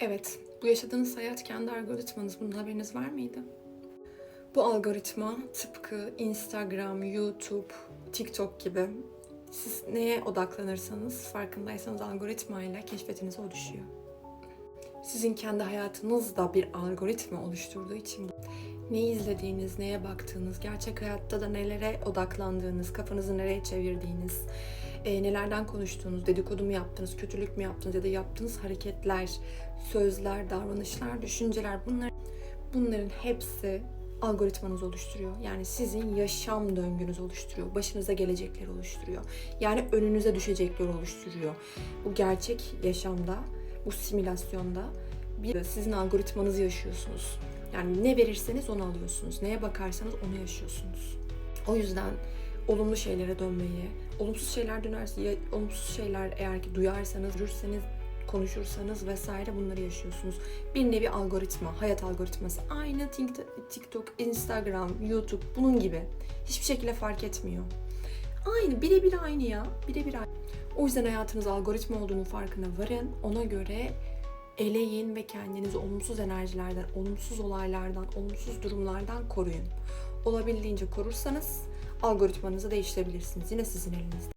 Evet, bu yaşadığınız hayat kendi algoritmanız. Bunun haberiniz var mıydı? Bu algoritma tıpkı Instagram, YouTube, TikTok gibi siz neye odaklanırsanız farkındaysanız algoritmayla keşfetinize o düşüyor. Sizin kendi hayatınız da bir algoritma oluşturduğu için ne izlediğiniz, neye baktığınız, gerçek hayatta da nelere odaklandığınız, kafanızı nereye çevirdiğiniz, e, nelerden konuştuğunuz, dedikodu mu yaptınız, kötülük mü yaptınız ya da yaptığınız hareketler, sözler, davranışlar, düşünceler bunlar bunların hepsi algoritmanız oluşturuyor. Yani sizin yaşam döngünüz oluşturuyor. Başınıza gelecekleri oluşturuyor. Yani önünüze düşecekleri oluşturuyor. Bu gerçek yaşamda, bu simülasyonda bir sizin algoritmanızı yaşıyorsunuz. Yani ne verirseniz onu alıyorsunuz. Neye bakarsanız onu yaşıyorsunuz. O yüzden olumlu şeylere dönmeyi, olumsuz şeyler dönerse, ya, olumsuz şeyler eğer ki duyarsanız, görürseniz, konuşursanız vesaire bunları yaşıyorsunuz. Bir nevi algoritma, hayat algoritması. Aynı Tik- TikTok, Instagram, YouTube bunun gibi. Hiçbir şekilde fark etmiyor. Aynı, birebir aynı ya. Birebir aynı. O yüzden hayatınız algoritma olduğunun farkına varın. Ona göre eleyin ve kendinizi olumsuz enerjilerden, olumsuz olaylardan, olumsuz durumlardan koruyun. Olabildiğince korursanız algoritmanızı değiştirebilirsiniz. Yine sizin elinizde.